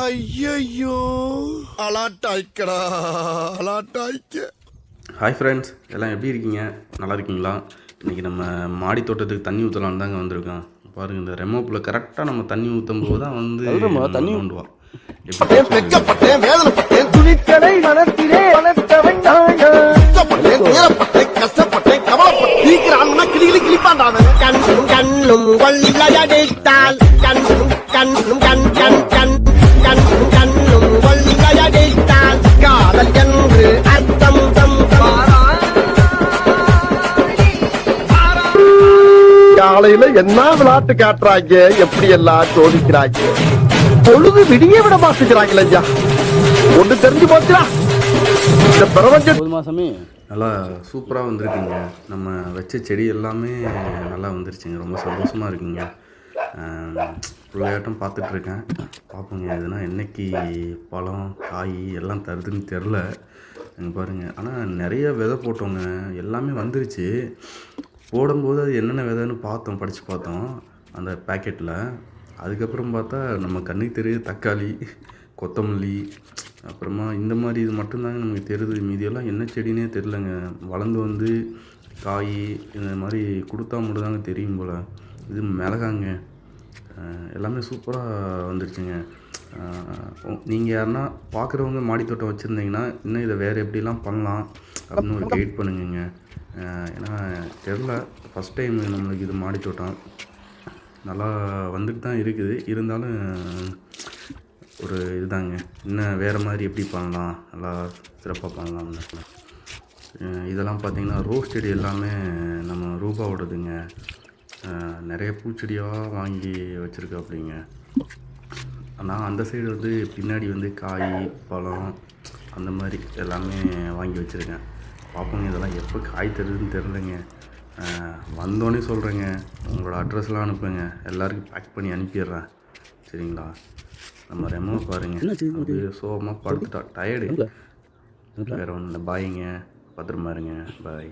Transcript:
ஐயோ அலாட்டாய்க்கடா. அலாட்டாய்க்க. Hi friends எல்லாம் எப்படி இருக்கீங்க? நல்லா இருக்கீங்களா? இன்றைக்கி நம்ம மாடி தோட்டத்துக்கு தண்ணி ஊற்றலான்னு தாங்க வந்திருக்கோம். பாருங்க இந்த ரெமோப்பில் கரெக்டாக நம்ம தண்ணி ஊற்றும் போது தான் வந்து தண்ணி ஊண்டுவா எப்படி வெட்கப்பட்டேன் வேதனைப்பட்டேன். துணிக்கடை மனத்திலே வளர்த்தவன் கஷ்டப்பட்டேன் கவலைப்பட்டேன். சீக்கிரம் கிளி கிளி கிளிப்பாண்டாவன் கண்ணும் கண்ணும் கொள்ளையடித்தால். கண்ணும் கண்ணும் கண் கண் கண் கண்ணும் கண்ணும் கொள்ளையடித்தால் காதல் என்று அர்த்தம் தம் தம். காலையில என்ன விளையாட்டு காட்டுறாங்க? எப்படி எல்லாம் சோதிக்கிறாங்க? பொழுது விடிய விட மாசுக்கிறாங்களே ஐயா. ஒண்ணு தெரிஞ்சு போச்சுடா. இந்த பிரபஞ்ச நல்லா சூப்பராக வந்திருக்குங்க. நம்ம வச்ச செடி எல்லாமே நல்லா வந்துருச்சுங்க. ரொம்ப சந்தோஷமாக இருக்குங்க. பிள்ளையாட்டம் பார்த்துட்ருக்கேன். பார்ப்போங்க எதுனா என்னைக்கு பழம் காய் எல்லாம் தருதுன்னு தெரில. நீங்கள் பாருங்கள் ஆனால் நிறைய விதை போட்டோங்க. எல்லாமே வந்துருச்சு. போடும்போது அது என்னென்ன விதைன்னு பார்த்தோம் படித்து பார்த்தோம் அந்த பேக்கெட்டில் அதுக்கப்புறம் பார்த்தா நம்ம கண்ணுக்கு தெரியுது தக்காளி கொத்தமல்லி அப்புறமா இந்த மாதிரி இது மட்டும்தாங்க நமக்கு தெரியுது. மீதியெல்லாம் என்ன செடினே தெரிலங்க. வளர்ந்து வந்து காய் இந்த மாதிரி கொடுத்தா மட்டும்தாங்க தெரியும் போல். இது மிளகாங்க. எல்லாமே சூப்பராக வந்துருச்சுங்க. நீங்கள் யாருன்னா பார்க்குறவங்க மாடித்தோட்டம் வச்சுருந்தீங்கன்னா இன்னும் இதை வேறு எப்படிலாம் பண்ணலாம் அப்படின்னு ஒரு கைட் பண்ணுங்கங்க. ஏன்னா தெரில ஃபஸ்ட் டைம் நம்மளுக்கு இது மாடித்தோட்டம் நல்லா வந்துட்டு தான் இருக்குது. இருந்தாலும் ஒரு இதுதாங்க. இன்னும் வேறு மாதிரி எப்படி பண்ணலாம்? நல்லா சிறப்பாக பண்ணலாம்னு இதெல்லாம் பார்த்தீங்கன்னா ரோஸ் செடி எல்லாமே நம்ம ரூபாவோடதுங்க. அஹ் நிறைய பூச்செடியாக வாங்கி வச்சுருக்கோம் அப்படிங்க நான் அந்த சைடு வந்து பின்னாடி வந்து காய் பழம் அந்த மாதிரி எல்லாமே வாங்கி வச்சுருக்கேன். பார்ப்போங்க இதெல்லாம் எப்போ காய் தருதுன்னு தெரிலங்க வந்தோடனே சொல்கிறேங்க உங்களோட அட்ரஸ்லாம் அனுப்புங்க. எல்லாருக்கும் பேக் பண்ணி அனுப்பிடுறேன். சரிங்களா? நம்ம ரெமோ பாருங்க. அப்படியே சோகமாக படுத்துட்டா. டயர்டு வேறு ஒன்றும் இல்லை பாய்ங்க பத்திரமா இருங்க. பாய்